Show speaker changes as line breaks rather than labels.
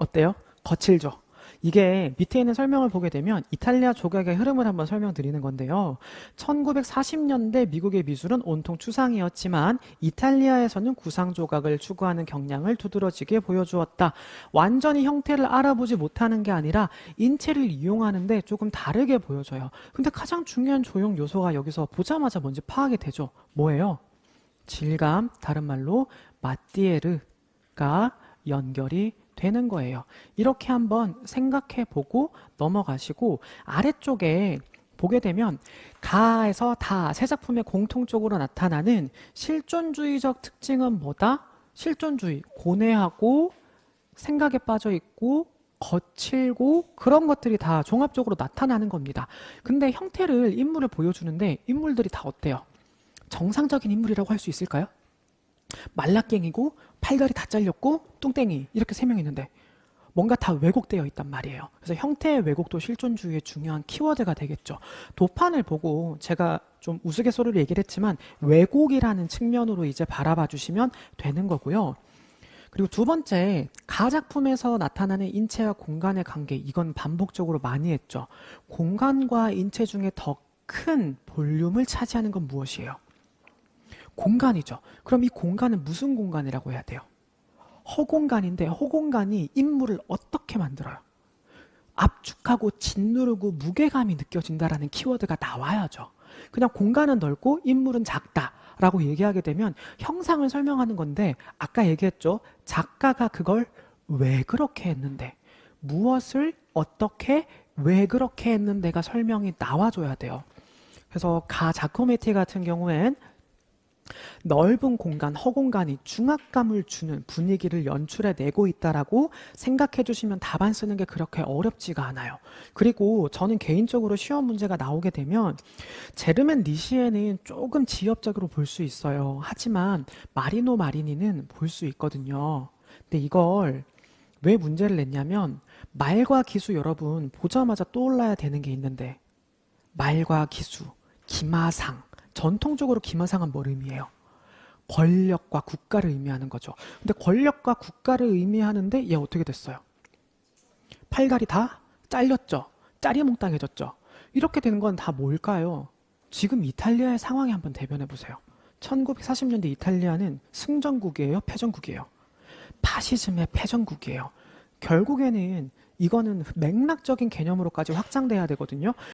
어때요? 거칠죠? 이게 밑에 있는 설명을 보게 되면 이탈리아 조각의 흐름을 한번 설명드리는 건데요. 1940년대 미국의 미술은 온통 추상이었지만 이탈리아에서는 구상 조각을 추구하는 경향을 두드러지게 보여주었다. 완전히 형태를 알아보지 못하는 게 아니라 인체를 이용하는데 조금 다르게 보여져요. 근데 가장 중요한 조형 요소가 여기서 보자마자 뭔지 파악이 되죠. 뭐예요? 질감, 다른 말로 마띠에르가 연결이 되는 거예요. 이렇게 한번 생각해 보고 넘어가시고 아래쪽에 보게 되면 가에서 다 세 작품의 공통적으로 나타나는 실존주의적 특징은 뭐다? 실존주의, 고뇌하고 생각에 빠져 있고 거칠고 그런 것들이 다 종합적으로 나타나는 겁니다. 근데 형태를 인물을 보여주는데 인물들이 다 어때요? 정상적인 인물이라고 할 수 있을까요? 말라깽이고 팔다리 다 잘렸고 뚱땡이 이렇게 세 명 있는데 뭔가 다 왜곡되어 있단 말이에요. 그래서 형태의 왜곡도 실존주의의 중요한 키워드가 되겠죠. 도판을 보고 제가 좀 우스갯소리로 얘기를 했지만 왜곡이라는 측면으로 이제 바라봐 주시면 되는 거고요. 그리고 두 번째, 가작품에서 나타나는 인체와 공간의 관계, 이건 반복적으로 많이 했죠. 공간과 인체 중에 더 큰 볼륨을 차지하는 건 무엇이에요? 공간이죠. 그럼 이 공간은 무슨 공간이라고 해야 돼요? 허공간인데 허공간이 인물을 어떻게 만들어요? 압축하고 짓누르고 무게감이 느껴진다라는 키워드가 나와야죠. 그냥 공간은 넓고 인물은 작다 라고 얘기하게 되면 형상을 설명하는 건데 아까 얘기했죠. 작가가 그걸 왜 그렇게 했는데 무엇을 어떻게 왜 그렇게 했는데가 설명이 나와줘야 돼요. 그래서 가 자코메티 같은 경우엔 넓은 공간, 허공간이 중압감을 주는 분위기를 연출해 내고 있다라고 생각해 주시면 답안 쓰는 게 그렇게 어렵지가 않아요. 그리고 저는 개인적으로 시험 문제가 나오게 되면 제르멘 니시에는 조금 지엽적으로 볼 수 있어요. 하지만 마리노 마리니는 볼 수 있거든요. 근데 이걸 왜 문제를 냈냐면 말과 기수 여러분 보자마자 떠올라야 되는 게 있는데 말과 기수, 기마상 전통적으로 기마상은 뭘 의미해요? 권력과 국가를 의미하는 거죠. 근데 권력과 국가를 의미하는데 얘 어떻게 됐어요? 팔다리 다 잘렸죠. 짜리몽땅해졌죠. 이렇게 되는 건다 뭘까요? 지금 이탈리아의 상황에 한번 대변해 보세요. 1940년대 이탈리아는 승전국이에요, 패전국이에요. 파시즘의 패전국이에요. 결국에는 이거는 맥락적인 개념으로까지 확장돼야 되거든요.